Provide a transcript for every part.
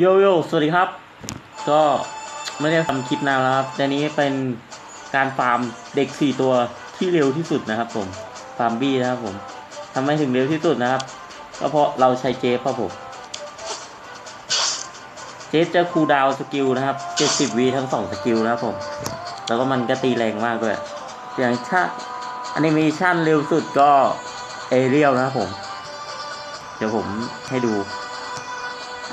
โยโย่สวัสดีครับ ก็ไม่ได้ทำคลิปนานแล้วครับแต่นี้เป็นการฟาร์มเด็กสี่ตัวที่เร็วที่สุดนะครับผม ฟาร์มบี้นะครับผมทำไมถึงเร็วที่สุดนะครับ ก็เพราะเราใช้เจฟครับผม เจฟจะคูดาวสกิลนะครับเจสิบวีทั้งสองสกิลนะครับผม แล้วก็มันก็ตีแรงมากด้วย อย่างถ้าแอนิเมชันเร็วสุดก็เอเรียลนะครับผม เดี๋ยวผมให้ดู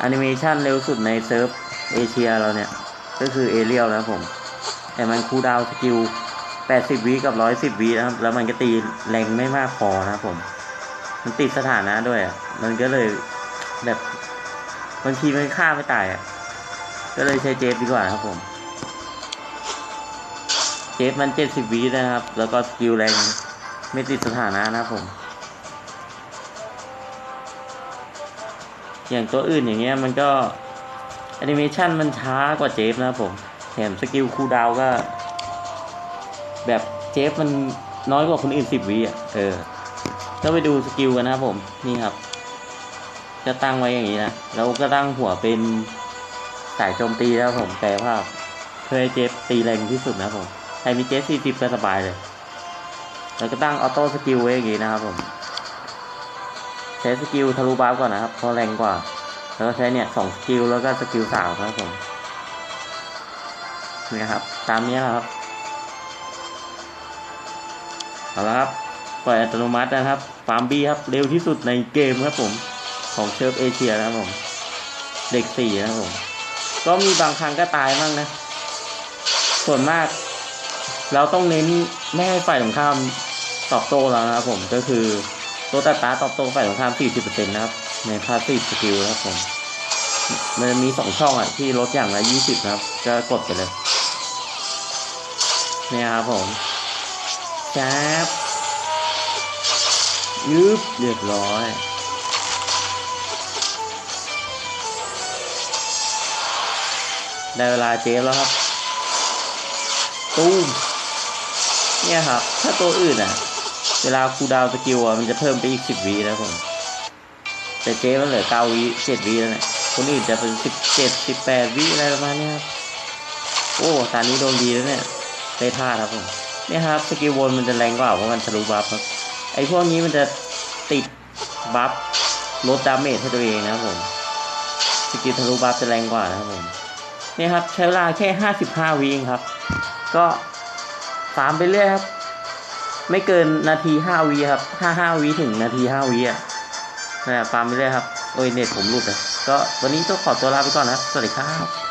อนิเมชันเร็วสุดในเซิร์ฟเอเชียเราเนี่ย ก็คือเอเรียลนะครับผม แต่มันคูลดาวสกิล 80 วิกับ 110 วินะครับ แล้วมันก็ตีแรงไม่มากพอนะครับผม มันติดสถานะด้วยอะ มันก็เลยแบบบางทีมันฆ่าไม่ตายอะ ก็เลยใช้เจฟดีกว่านะครับผม เจฟมัน 70 วินะครับ แล้วก็สกิลแรงไม่ติดสถานะนะครับผม อย่างตัวอื่นอย่างเงี้ยมันก็แอนิเมชันมันช้ากว่าเจฟนะผมแถมสกิลคูดาวก็ แบบเจฟมันน้อยกว่าคนอื่นสิบวิอะเออก็ไปดูสกิลกันนะครับผมนี่ครับ จะตั้งไว้อย่างนี้นะแล้วก็ตั้งหัวเป็นสายโจมตีนะครับผมแปลภาพเพื่อให้เจฟตีแรงที่สุดนะผมใครมีเจฟสี่สิบก็สบายเลย แล้วก็ตั้งออโต้สกิลไว้อย่างนี้นะครับผม ช้สกิลทะลุบาร์ปก่อนนะครับเพราะแรงกว่า แล้วก็ใช้เนี่ยสองสกิลแล้วก็สกิลสามครับผมนี่ครับ ตามนี้แหละครับเอาละครับปล่อยอัตโนมัตินะครับฟาร์มบี้ครับ เร็วที่สุดในเกมครับผมของเชิร์ฟเอเชียนะครับผมเด็กสี่นะครับผมก็มีบางครั้งก็ตายบ้างนะ ส่วนมาก เราต้องเน้นไม่ให้ฝ่ายตรงข้ามตอบโต้เรานะครับผมก็คือ ตัวตัดตาตอบโต้ฝ่ายตรงข้าม 40%นะครับ ในพาสซีฟสกิลนะครับผม มันมีสองช่องอะที่ลดอย่างละ 20นะครับ ก็กดไปเลย เนี่ยครับผมแจ๊บยืบเรียบร้อยได้เวลาเจฟแล้วครับ ตู้มเนี่ยครับ ถ้าตัวอื่นอะ เวลาคูดาวสกิลอะมันจะเพิ่มไปอีกสิบวิแล้วผมแต่เจ๊มันเหลือเก้าวิเจ็ดวิแล้วเนี่ยคนอื่นจะเป็นสิบเจ็ดสิบแปดวิอะไรประมาณนี้ครับโอ้ตอนนี้โดนดีแล้วเนี่ยได้ท่าครับผมเนี่ยครับสกิลวนมันจะแรงกว่าเพราะมันทะลุบัฟครับไอ้พวกนี้มันจะติดบัฟลดดาเมจให้ตัวเองนะครับผมสกิลทะลุบัฟจะแรงกว่านะครับผมเนี่ยครับใช้เวลาแค่ห้าสิบห้าวิเองครับ ก็ฟามไปเรื่อยครับ ไม่เกินนาทีห้าวิครับห้าห้าวิถึงนาทีห้าวิอะนะฟาร์มไปเลยครับโอ้ยเน็ตผมหลุดเลยก็วันนี้ต้องขอตัวลาไปก่อนนะครับ สวัสดีครับ